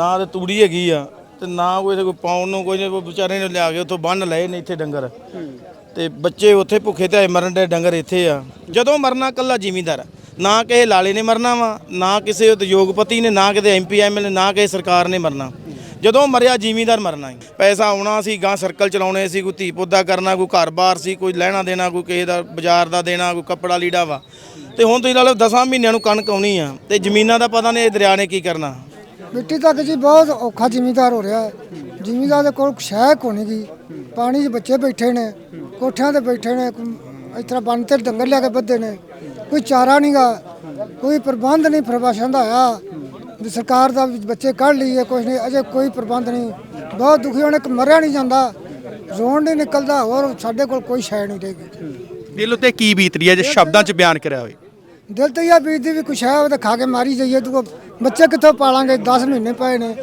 ਨਾ ਤੇ ਤੂੜੀ ਹੈਗੀ ਆ ਤੇ ਨਾ ਕੋਈ ਇਹਦੇ ਕੋਈ ਪਾਉਣ ਨੂੰ ਕੋਈ ਨਹੀਂ ਵਿਚਾਰੇ ਨੇ ਲਿਆ ਕੇ ਉੱਥੋਂ ਬੰਨ ਲਏ ਨੇ ਇੱਥੇ ਡੰਗਰ। ਤੇ ਬੱਚੇ ਉੱਥੇ ਭੁੱਖੇ ਤੇ ਮਰਨ ਦੇ ਡੰਗਰ ਇੱਥੇ ਆ। ਜਦੋਂ ਮਰਨਾ ਕੱਲਾ ਜ਼ਿਮੀਂਦਾਰ ਨਾ ਕਿਸੇ ਲਾਲੇ ਨੇ ਮਰਨਾ ਵਾ, ਨਾ ਕਿਸੇ ਉਦਯੋਗਪਤੀ ਨੇ, ਨਾ ਕਿਤੇ ਐਮਪੀ ਐਮਐਲਏ ਨਾ ਕਿਸੇ ਸਰਕਾਰ ਨੇ ਮਰਨਾ। ਜਦੋਂ ਮਰਿਆ ਜ਼ਿਮੀਂਦਾਰ ਮਰਨਾ ਪੈਸਾ ਆਉਣਾ ਸੀ ਗਾਂ ਸਰਕਲ ਚਲਾਉਣੇ ਸੀ, ਕੋਈ ਧੀ ਪੁੱਦਾ ਕਰਨਾ, ਕੋਈ ਘਰ-ਬਾਰ ਸੀ, ਕੋਈ ਲੈਣਾ ਦੇਣਾ, ਕੋਈ ਕਿਸੇ ਦਾ ਬਾਜ਼ਾਰ ਦਾ ਦੇਣਾ, ਕੋਈ ਕੱਪੜਾ ਲੀੜਾ ਵਾ। ਤੇ ਹੁਣ ਤੁਸੀਂ ਲਾ ਲਓ 10 ਮਹੀਨਿਆਂ ਨੂੰ ਕਣਕ ਆਉਣੀ ਆ। ਤੇ ਜ਼ਮੀਨਾਂ ਦਾ ਪਤਾ ਨਹੀਂ ਇਹ ਦਰਿਆ ਨੇ ਕੀ ਕਰਨਾ। ਮਿੱਟੀ ਤੱਕ ਜੀ ਬਹੁਤ ਔਖਾ ਜ਼ਿਮੀਦਾਰ ਹੋ ਰਿਹਾ ਹੈ। ਜ਼ਿਮੀਦਾਰ ਦੇ ਕੋਲ ਸ਼ਹਿ ਕੋਣੀ ਗੀ। ਪਾਣੀ 'ਚ ਬੱਚੇ ਬੈਠੇ ਨੇ ਕੋਠਿਆਂ ਤੇ ਬੈਠੇ ਨੇ ਇਸ ਤਰ੍ਹਾਂ ਬੰਨ ਤੇ ਡੰਗਰ ਲਿਆ ਕੇ ਬੱਧੇ ਨੇ ਕੋਈ ਚਾਰਾ ਨਹੀਂਗਾ ਕੋਈ ਪ੍ਰਬੰਧ ਨਹੀਂ ਪ੍ਰਭਾਸ਼ਣ ਦਾ ਆਇਆ। ਵੀ ਸਰਕਾਰ ਦਾ ਬੱਚੇ ਕੱਢ ਲਈਏ ਕੁਛ ਨਹੀਂ ਅਜੇ ਕੋਈ ਪ੍ਰਬੰਧ ਨਹੀਂ। ਬਹੁਤ ਦੁਖੀ ਹੋਣੇ ਮਰਿਆ ਨਹੀਂ ਜਾਂਦਾ। ਰੋਣ ਨਹੀਂ ਨਿਕਲਦਾ ਹੋਰ ਸਾਡੇ ਕੋਲ ਕੋਈ ਸ਼ੈ ਨਹੀਂ ਰਹੇਗੀ। ਦਿਲ ਉਤੇ ਕੀ ਬੀਤ ਰਹੀ ਹੈ? ਜੇ ਸ਼ਬਦਾਂ 'ਚ ਬਿਆਨ ਕਰਿਆ ਹੋਵੇ। ਦਿਲ ਤੇ ਇਹ ਬੀਜਦੀ ਵੀ ਕੁਛ ਹੈ ਉਹ ਤਾਂ ਖਾ ਕੇ ਮਾਰੀ ਜਾਈਏ, ਤੂੰ ਬੱਚੇ ਕਿੱਥੋਂ ਪਾਲਾਂਗੇ? 10 ਮਹੀਨੇ ਪਏ ਨੇ।